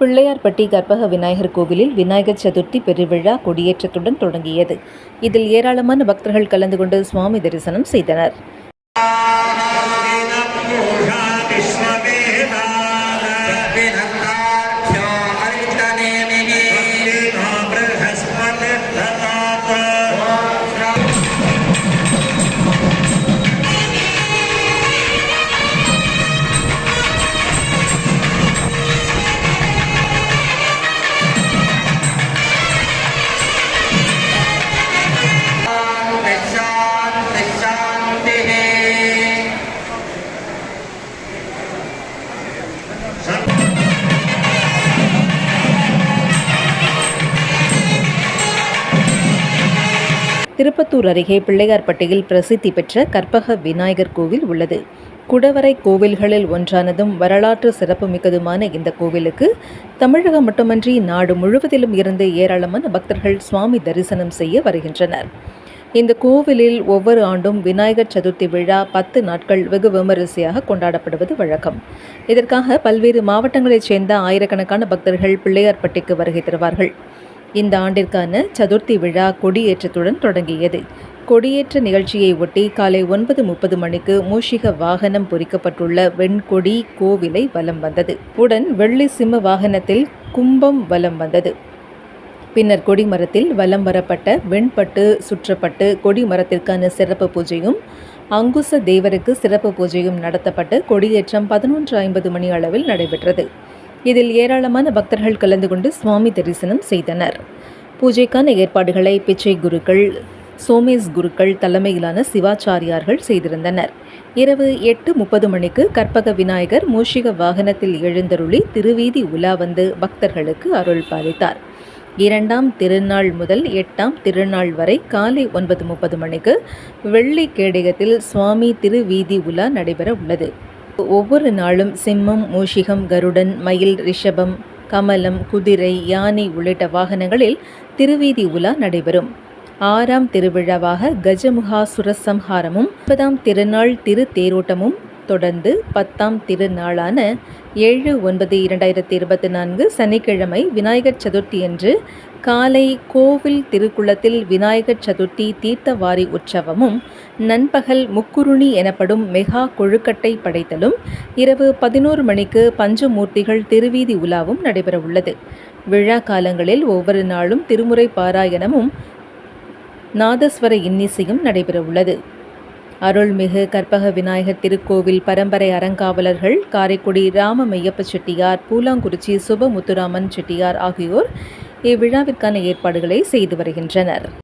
பிள்ளையார்பட்டி கற்பக விநாயகர் கோவிலில் விநாயகர் சதுர்த்தி பெருவிழா கொடியேற்றத்துடன் தொடங்கியது. இதில் ஏராளமான பக்தர்கள் கலந்து கொண்டு சுவாமி தரிசனம் செய்தனர். திருப்பத்தூர் அருகே பிள்ளையார்பட்டியில் பிரசித்தி பெற்ற கற்பக விநாயகர் கோவில் உள்ளது. குடவரை கோவில்களில் ஒன்றானதும் வரலாற்று சிறப்புமிக்கதுமான இந்த கோவிலுக்கு தமிழகம் மட்டுமன்றி நாடு முழுவதிலும் இருந்து ஏராளமான பக்தர்கள் சுவாமி தரிசனம் செய்ய வருகின்றனர். இந்த கோவிலில் ஒவ்வொரு ஆண்டும் விநாயகர் சதுர்த்தி விழா பத்து நாட்கள் வெகு விமரிசையாக கொண்டாடப்படுவது வழக்கம். இதற்காக பல்வேறு மாவட்டங்களைச் சேர்ந்த ஆயிரக்கணக்கான பக்தர்கள் பிள்ளையார்பட்டிக்கு வருகை தருவார்கள். இந்த ஆண்டிற்கான சதுர்த்தி விழா கொடியேற்றத்துடன் தொடங்கியது. கொடியேற்ற நிகழ்ச்சியை ஒட்டி காலை ஒன்பது முப்பது மணிக்கு மூஷிக வாகனம் பொறிக்கப்பட்டுள்ள வெண்கொடி கோவிலை வலம் வந்தது. உடன் வெள்ளி சிம்ம வாகனத்தில் கும்பம் வலம் வந்தது. பின்னர் கொடிமரத்தில் வலம் வரப்பட்ட வெண்பட்டு சுற்றப்பட்டு கொடிமரத்திற்கான சிறப்பு பூஜையும் அங்குச தேவருக்கு சிறப்பு பூஜையும் நடத்தப்பட்டு கொடியேற்றம் பதினொன்று ஐம்பது மணி அளவில் நடைபெற்றது. இதில் ஏராளமான பக்தர்கள் கலந்து கொண்டு சுவாமி தரிசனம் செய்தனர். பூஜைக்கான ஏற்பாடுகளை பிச்சை குருக்கள் சோமேஸ் குருக்கள் தலைமையிலான சிவாச்சாரியார்கள் செய்திருந்தனர். இரவு எட்டு முப்பது மணிக்கு கற்பக விநாயகர் மூஷிக வாகனத்தில் எழுந்தருளி திருவீதி உலா வந்து பக்தர்களுக்கு அருள் பாலித்தார். இரண்டாம் திருநாள் முதல் எட்டாம் திருநாள் வரை காலை ஒன்பது முப்பது மணிக்கு வெள்ளி கேடயத்தில் சுவாமி திருவீதி உலா நடைபெற உள்ளது. ஒவ்வொரு நாளும் சிம்மம் மூஷிகம் கருடன் மயில் ரிஷபம் கமலம் குதிரை யானை உள்ளிட்ட வாகனங்களில் திருவீதி உலா நடைபெறும். ஆறாம் திருவிழாவாக கஜமுகாசுர சம்ஹாரமும் முப்பதாம் திருநாள் திரு தேரோட்டமும் தொடர்ந்து பத்தாம் திருநாளான ஏழு ஒன்பது இரண்டாயிரத்தி இருபத்தி நான்கு சனிக்கிழமை விநாயகர் சதுர்த்தி அன்று காலை கோவில் திருக்குளத்தில் விநாயகர் சதுர்த்தி தீர்த்தவாரி உற்சவமும் நண்பகல் முக்குருணி எனப்படும் மெகா கொழுக்கட்டை படைத்தலும் இரவு பதினோரு மணிக்கு பஞ்சமூர்த்திகள் திருவீதி உலாவும் நடைபெறவுள்ளது. விழா காலங்களில் ஒவ்வொரு நாளும் திருமுறை பாராயணமும் நாதஸ்வர இன்னிசையும் நடைபெறவுள்ளது. அருள்மிகு கற்பக விநாயகர் திருக்கோவில் பரம்பரை அறங்காவலர்கள் காரைக்குடி ராம மெய்யப்ப செட்டியார் பூலாங்குறிச்சி சுபமுத்துராமன் செட்டியார் ஆகியோர் இவ்விழாவிற்கான ஏற்பாடுகளை செய்து வருகின்றனர்.